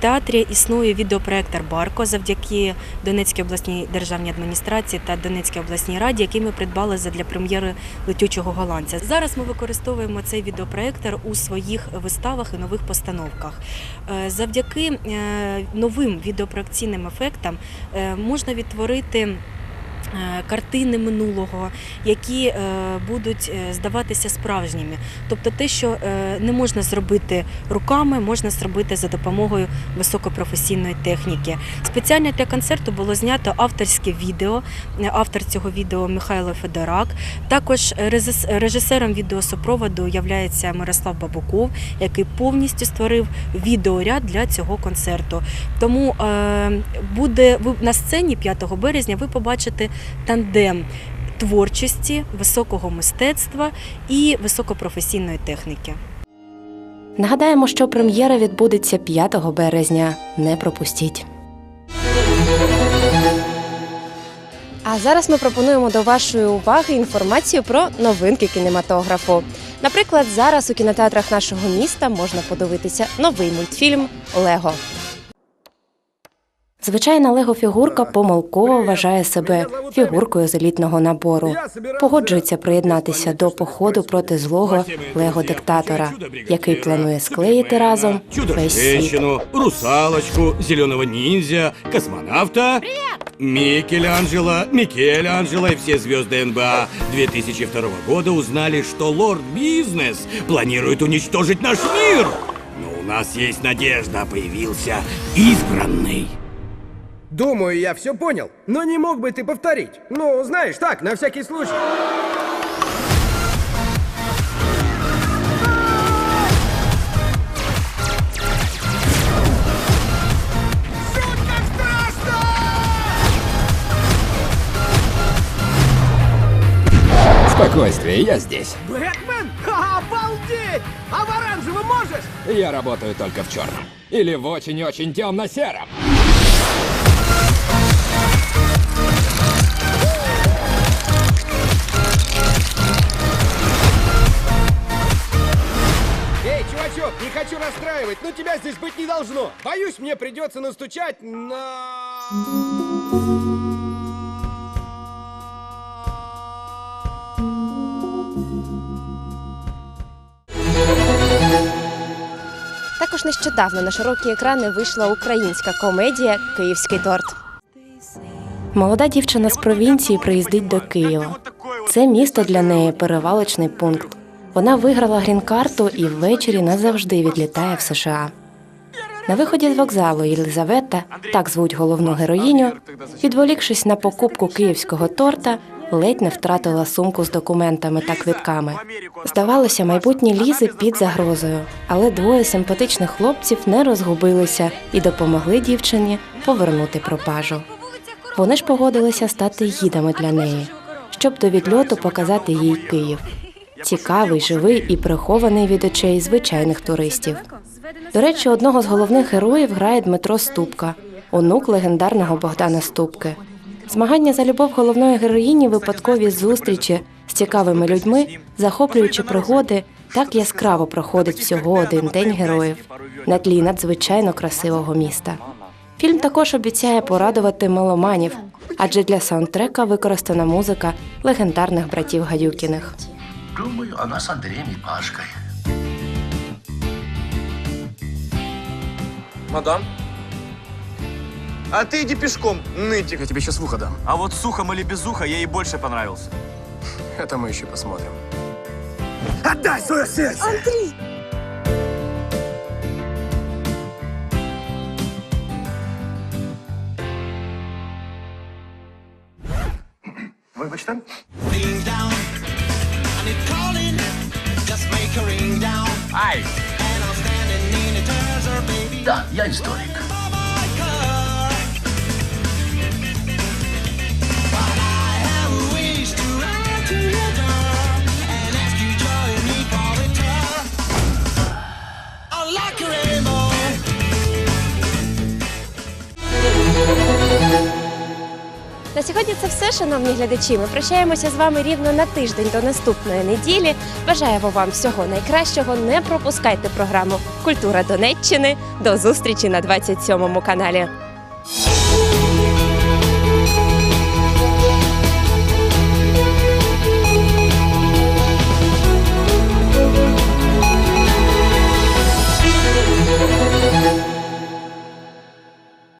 театрі існує відеопроектор Барко завдяки Донецькій обласній державній адміністрації та Донецькій обласній раді, який ми придбали для прем'єри летючого голландця. Зараз ми використовуємо цей відеопроектор у своїх виставах і нових постановках. Е, Завдяки е, новим відеопроекційним ефектам е, можна відтворити. Е, Картини минулого, які е, будуть е, здаватися справжніми, тобто те, що не можна зробити руками, можна зробити за допомогою високопрофесійної техніки. Спеціально для концерту було знято авторське відео. Автор цього відео Михайло Федорак. Також режисером відеосупроводу є Мирослав Бабуков, який повністю створив відеоряд для цього концерту. Тому буде на сцені 5 березня. Ви побачите тандем творчості, високого мистецтва і високопрофесійної техніки. Нагадаємо, що прем'єра відбудеться 5 березня. Не пропустіть. А зараз ми пропонуємо до вашої уваги інформацію про новинки кінематографу. Наприклад, зараз у кінотеатрах нашого міста можна подивитися новий мультфільм Лего. Звичайна лего-фігурка помилково вважає себе фігуркою з елітного набору. Погоджується приєднатися до походу проти злого лего-диктатора, який планує склеїти разом весь світ. Русалочку, зеленого ниндзя, космонавта. Микеланджело, Микеланджело и все звезды НБА 2002 года узнали, что Лорд Бизнес планирует уничтожить наш мир. Но у нас есть надежда, появился избранный. Думаю, я все понял, но не мог бы ты повторить. Ну, знаешь, так, на всякий случай. Спокойствие, я здесь. Бэтмен? Обалдеть! А в оранжевом можешь? Я работаю только в черном. Или в очень-очень темно-сером. Не хочу расстраивать, но тебя здесь быть не должно. Боюсь, мне придется настучать на... Також нещодавно на широкі екрани вийшла українська комедія Київський торт. Молода дівчина з провінції приїздить до Києва. Це місто для неї перевалочний пункт. Вона виграла грін-карту і ввечері назавжди відлітає в США. На виході з вокзалу Єлизавета, так звуть головну героїню, відволікшись на покупку київського торта, ледь не втратила сумку з документами та квитками. Здавалося, майбутні лізи під загрозою, але двоє симпатичних хлопців не розгубилися і допомогли дівчині повернути пропажу. Вони ж погодилися стати гідами для неї, щоб до відльоту показати їй Київ. Цікавий, живий і прихований від очей звичайних туристів. До речі, одного з головних героїв грає Дмитро Ступка, онук легендарного Богдана Ступки. Змагання за любов головної героїні, випадкові зустрічі з цікавими людьми, захоплюючі пригоди, так яскраво проходить всього один день героїв на тлі надзвичайно красивого міста. Фільм також обіцяє порадувати меломанів, адже для саундтрека використана музика легендарних братів Гадюкіних. Думаю, она с Андреем и Пашкой. Мадам? А ты иди пешком, нытик. Я тебе сейчас в ухо дам. А вот с ухом или без уха я ей больше понравился. Это мы еще посмотрим. Отдай свое сердце! Вибачте? Ай! Да, я историк. На сьогодні це все, шановні глядачі. Ми прощаємося з вами рівно на тиждень до наступної неділі. Бажаємо вам всього найкращого. Не пропускайте програму Культура Донеччини. До зустрічі на 27 каналі.